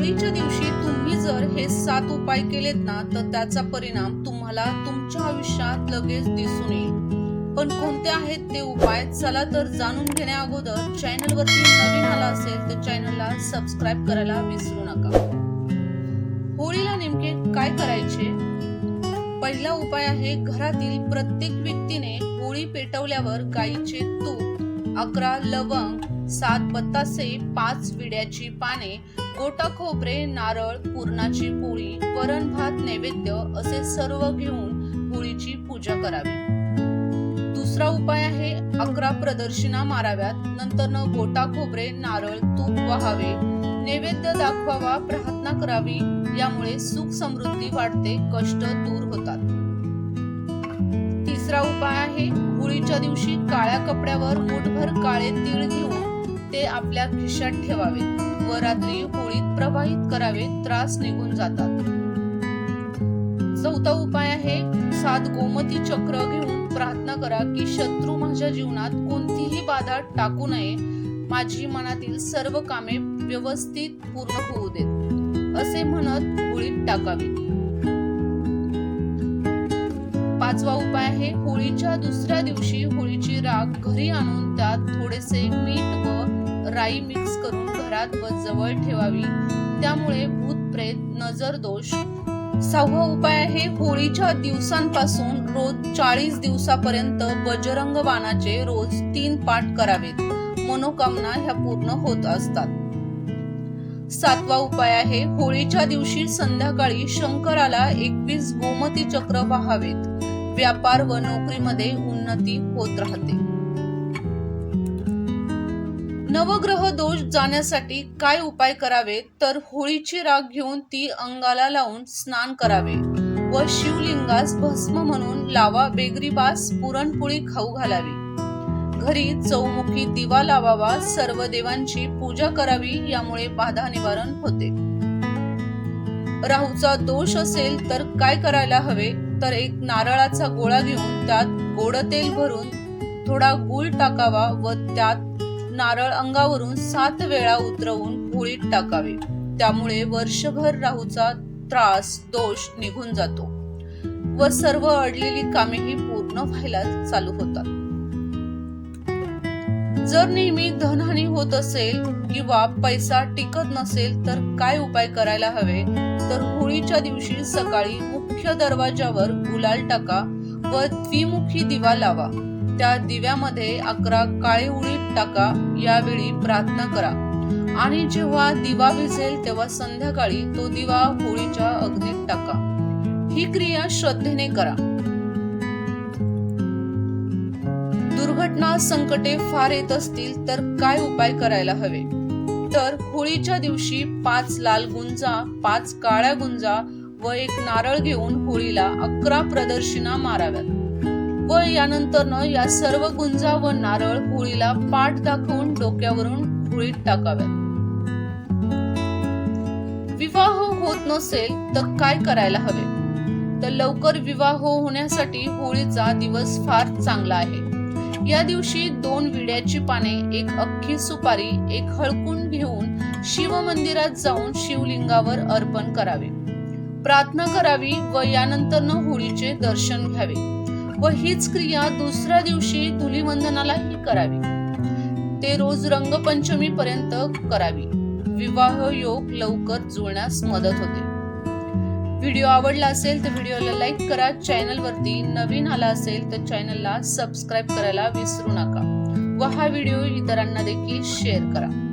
होळीच्या दिवशी तुम्ही जर हे सात उपाय केलेत ना तर त्याचा परिणाम तुम्हाला तुमच्या आयुष्यात लगेच दिसून येईल. पण कोणते आहेत ते उपाय? चला तर जाणून घेण्या अगोदर चॅनल वरती नवीन आला असेल तर चॅनलला सबस्क्राईब करायला विसरू नका. होळीला नेमके काय करायचे? पहिला उपाय आहे घरातील प्रत्येक व्यक्तीने होळी पेटवल्यावर गायीचे तूप. अकरा लवंग सात बत्तासे पाच विड्याची पाने गोटा खोबरे नारळ पुरणाची पोळी वरण भात नैवेद्य असे सर्व घेऊन होळीची पूजा करावी. दुसरा उपाय आहे अकरा प्रदर्शना माराव्यात. नंतर गोटा खोबरे नारळ तूप वाहावे. नैवेद्य दाखवावा प्रार्थना करावी. यामुळे सुख समृद्धी वाढते कष्ट दूर होतात. तिसरा उपाय आहे होळीच्या दिवशी काळ्या कपड्यावर मुठभर काळे तीळ घेऊन ते आपल्या खिशात ठेवावे व रात्री होळीत प्रवाहित करावे त्रास निघून जातात. चौथा उपाय आहे सात गोमती चक्र घेऊन प्रार्थना करा की शत्रू माझ्या जीवनात कोणतीही बाधा टाकू नये. माझी मनातील सर्व कामे व्यवस्थित पूर्ण होऊ देत. असे म्हणत होळीत टाकावी. पाचवा उपाय आहे. होळीच्या दुसऱ्या दिवशी होळीची राख घरी आणून त्यात थोडेसे मीठ व राई मिक्स करून घरात व जवळ ठेवावी. त्यामुळे भूत प्रेत नजर दोष. सहावा उपाय आहे होळीच्या दिवसांपासून रोज चाळीस दिवसापर्यंत बजरंग बाणाचे रोज तीन पाठ करावेत. मनोकामना ह्या पूर्ण होत असतात. सातवा उपाय आहे होळीच्या दिवशी संध्याकाळी शंकराला एकवीस गोमती चक्र वाहावेत. व्यापार व नोकरीमध्ये उन्नती होत राहते. नवग्रह दोष जाण्यासाठी काय उपाय करावे? तर होळीची राग घेऊन ती अंगाला लावून स्नान करावे व शिवलिंगास भस्म म्हणून लावा. बेगरीबास पुरणपोळी खाऊ घालावी. घरी चौमुखी दिवा लावावा. सर्व देवांची पूजा करावी यामुळे बाधा निवारण होते. राहूचा दोष असेल तर काय करायला हवे? तर एक नारळाचा गोळा घेऊन त्यात गोड तेल भरून थोडा गुळ टाकावा व त्यात नारळ अंगावरून सात वेळा उतरवून होळीत टाकावे. त्यामुळे वर्षभर राहूचा त्रास दोष निघून जातो व सर्व अडलेली कामेही पूर्ण व्हायला चालू होतात. जर नेहमी धनहानी होत असेल किंवा पैसा टिकत नसेल तर काय उपाय करायला हवे? तर होळीच्या दिवशी सकाळी मुख्य दरवाजावर गुलाल टाका व द्विमुखी दिवा लावा. त्या दिव्यामध्ये अकरा काळे उडीद टाका यावेळी प्रार्थना करा. आणि जेव्हा दिवा विझेल तेव्हा संध्याकाळी तो दिवा होळीच्या अग्नीत टाका. ही क्रिया श्रद्धेने करा. दुर्घटना संकटे फार येत असतील तर काय उपाय करायला हवे? तर होळीच्या दिवशी पाच लाल गुंजा पाच काळ्या गुंजा व एक नारळ घेऊन होळीला अकरा प्रदर्शना माराव्यात. व यानंतर या सर्व गुंजा व नारळ होळीला पाठ दाखवून डोक्यावरून होळीत टाकाव्यात. विवाह होत नसेल तर काय करायला हवे? तर लवकर विवाह होण्यासाठी होळीचा दिवस फार चांगला आहे. या दिवशी दोन विड्याची पाने एक अख्खी सुपारी एक हळकून घेऊन शिव मंदिरात जाऊन शिवलिंगावर अर्पण करावे. प्रार्थना करावी व यानंतर होळीचे दर्शन घ्यावे. व हीच क्रिया दुसऱ्या दिवशी धुलीवंदनालाही करावी. ते रोज रंगपंचमी पर्यंत करावी. विवाह योग लवकर जुळण्यास मदत होते. व्हिडिओ आवडला असेल तर व्हिडिओला लाईक करा. चॅनलवरती नवीन आला असेल तर चॅनलला सबस्क्राईब करायला विसरू नका. व हा व्हिडिओ इतरांना देखील शेअर करा.